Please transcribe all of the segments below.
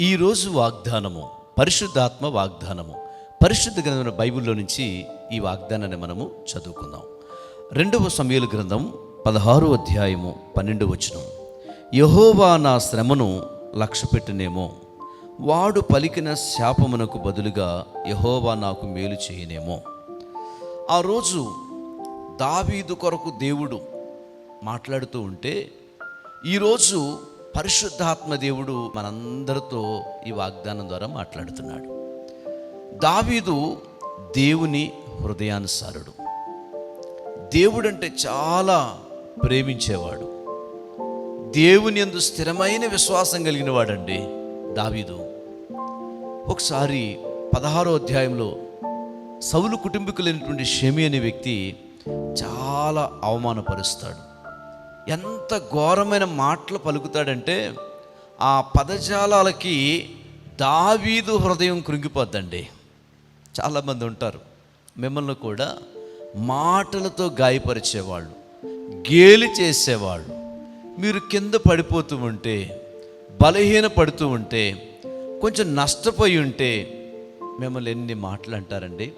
ఈరోజు వాగ్దానము పరిశుద్ధాత్మ వాగ్దానము పరిశుద్ధ గ్రంథమైన బైబిల్లో నుంచి ఈ వాగ్దానాన్ని మనము చదువుకుందాం. రెండవ సమయాల గ్రంథం పదహారు అధ్యాయము పన్నెండు వచనం. యహోవా నా శ్రమను లక్ష్యపెట్టనేమో వాడు పలికిన శాపమునకు బదులుగా యహోవా నాకు మేలు చేయనేమో. ఆ రోజు దావీదు కొరకు దేవుడు మాట్లాడుతూ ఉంటే ఈరోజు పరిశుద్ధాత్మ దేవుడు మనందరితో ఈ వాగ్దానం ద్వారా మాట్లాడుతున్నాడు. దావీదు దేవుని హృదయానుసారుడు. దేవుడంటే చాలా ప్రేమించేవాడు. దేవుని ఎందు స్థిరమైన విశ్వాసం కలిగిన వాడండి దావీదు. ఒకసారి పదహారో అధ్యాయంలో సౌలు కుటుంబీకులైనటువంటి షమి అనే వ్యక్తి చాలా అవమానపరుస్తాడు. ఎంత ఘోరమైన మాటలు పలుకుతాడంటే ఆ పదజాలాలకి దావీదు హృదయం కృంగిపోద్దండి. చాలామంది ఉంటారు. మిమ్మల్ని కూడా మాటలతో గాయపరిచేవాళ్ళు గేలి చేసేవాళ్ళు. మీరు కింద పడిపోతూ ఉంటే బలహీన పడుతూ ఉంటే కొంచెం నష్టపోయి ఉంటే మిమ్మల్ని ఎన్ని మాటలు అంటారండి?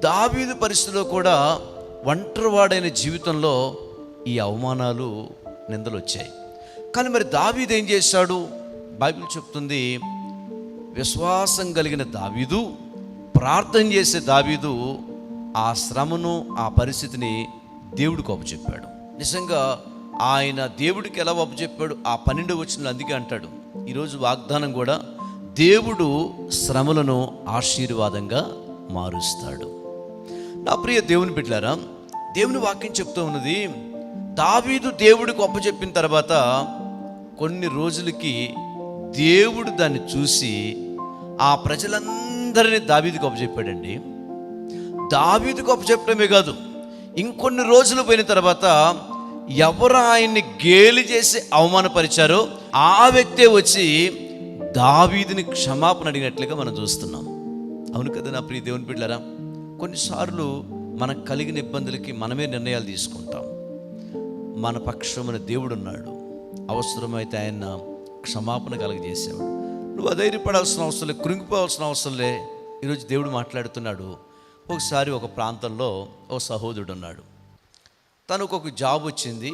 దావీదు పరిస్థితిలో కూడా ఒంటరివాడైన జీవితంలో ఈ అవమానాలు నిందలు వచ్చాయి కానీ మరి దావీదు ఏం చేశాడు? బైబిల్ చెప్తుంది విశ్వాసం కలిగిన దావీదు ప్రార్థన చేసే దావీదు ఆ శ్రమను ఆ పరిస్థితిని దేవుడికి అప్పచెప్పాడు. నిజంగా ఆయన దేవుడికి ఎలా అప్పచెప్పాడు? ఆ పన్నెండు వచ్చిన అందుకే అంటాడు. ఈరోజు వాగ్దానం కూడా దేవుడు శ్రమలను ఆశీర్వాదంగా మారుస్తాడు. నా ప్రియ దేవుని బిడ్డారా దేవుని వాక్యం చెప్తూ ఉన్నది దావీదు దేవుడికి అప్పచెప్పిన తర్వాత కొన్ని రోజులకి దేవుడు దాన్ని చూసి ఆ ప్రజలందరినీ దావీదుకు అప్పచెప్పాడండి. దావీదుకు అప్పచెప్పడమే కాదు ఇంకొన్ని రోజులు పోయిన తర్వాత ఎవరు ఆయన్ని గేలి చేసి అవమానపరిచారో ఆ వ్యక్తే వచ్చి దావీదిని క్షమాపణ అడిగినట్లుగా మనం చూస్తున్నాం. అవును కదా నా ప్రియ దేవుని బిడ్డారా కొన్నిసార్లు మనకు కలిగిన ఇబ్బందులకి మనమే నిర్ణయాలు తీసుకుంటాం. మన పక్షమున దేవుడు ఉన్నాడు అవసరమైతే ఆయన క్షమాపణ కలగజేసేవాడు. నువ్వు అధైర్యపడాల్సిన అవసరం లేదు కృంగిపోవాల్సిన అవసరం లే. ఈరోజు దేవుడు మాట్లాడుతున్నాడు. ఒకసారి ఒక ప్రాంతంలో ఒక సహోదరుడు ఉన్నాడు తనకు ఒక జాబ్ వచ్చింది.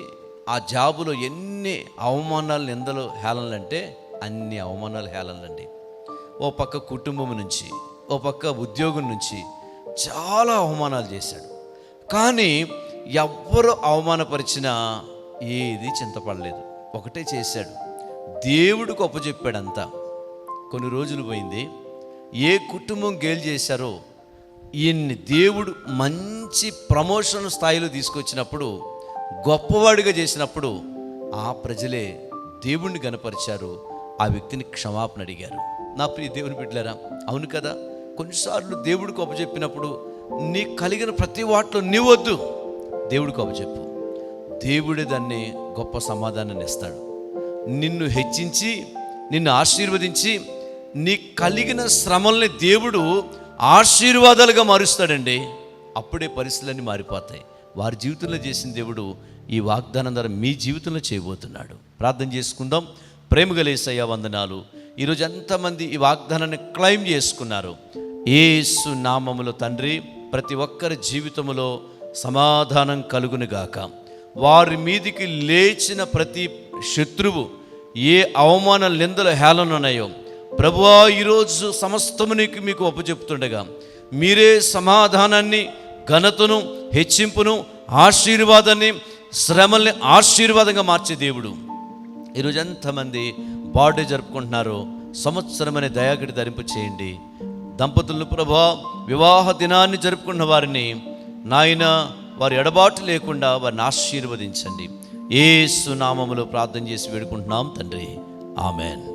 ఆ జాబులో ఎన్ని అవమానాలు నిందలు హేళనలంటే అన్ని అవమానాలు హేళనలండి. ఓ పక్క కుటుంబం నుంచి ఓ పక్క ఉద్యోగం నుంచి చాలా అవమానాలు చేశాడు. కానీ ఎవ్వరు అవమానపరిచినా ఏది చింతపడలేదు. ఒకటే చేశాడు. దేవుడికి అప్పచెప్పాడంతా. కొన్ని రోజులు పోయింది. ఏ కుటుంబం గేలు చేశారో ఈయన్ని దేవుడు మంచి ప్రమోషన్ స్థాయిలో తీసుకొచ్చినప్పుడు గొప్పవాడిగా చేసినప్పుడు ఆ ప్రజలే దేవుణ్ణి గనపరిచారు ఆ వ్యక్తిని క్షమాపణ అడిగారు. నా ప్రియ దేవుని బిడ్డలారా అవును కదా? కొన్నిసార్లు దేవుడికి అప్పచెప్పినప్పుడు నీ కలిగిన ప్రతి వాటిలో నీవద్దు. దేవుడికి చెప్పు. దేవుడే దాన్ని గొప్ప సమాధానాన్ని ఇస్తాడు. నిన్ను హెచ్చించి నిన్ను ఆశీర్వదించి నీ కలిగిన శ్రమల్ని దేవుడు ఆశీర్వాదాలుగా మారుస్తాడండి. అప్పుడే పరిస్థితులన్నీ మారిపోతాయి. వారి జీవితంలో చేసిన దేవుడు ఈ వాగ్దానం ద్వారా మీ జీవితంలో చేయబోతున్నాడు. ప్రార్థన చేసుకుందాం. ప్రేమగలేసయ్య వందనాలు. ఈరోజు ఎంతమంది ఈ వాగ్దానాన్ని క్లైమ్ చేసుకున్నారు. ఏసు నామములో తండ్రి ప్రతి ఒక్కరి జీవితంలో సమాధానం కలుగునుగాక వారి మీదికి లేచిన ప్రతి శత్రువు ఏ అవమాన నిందల హేళనన్నాయో ప్రభువా ఈరోజు సమస్తము నీకు మీకు అప్పచెప్తుండగా మీరే సమాధానాన్ని ఘనతను హెచ్చింపును ఆశీర్వాదాన్ని శ్రమల్ని ఆశీర్వాదంగా మార్చే దేవుడు. ఈరోజు ఎంతమంది బర్త్డే జరుపుకుంటున్నారో సంవత్సరం అనే దయాగడి ధరింపు చేయండి దంపతులను ప్రభా వివాహ దినాన్ని జరుపుకున్న వారిని నాయన వారి ఎడబాటు లేకుండా వారిని ఆశీర్వదించండి. ఏ సునామములో ప్రార్థన చేసి వేడుకుంటున్నాం తండ్రి. ఆమెన్.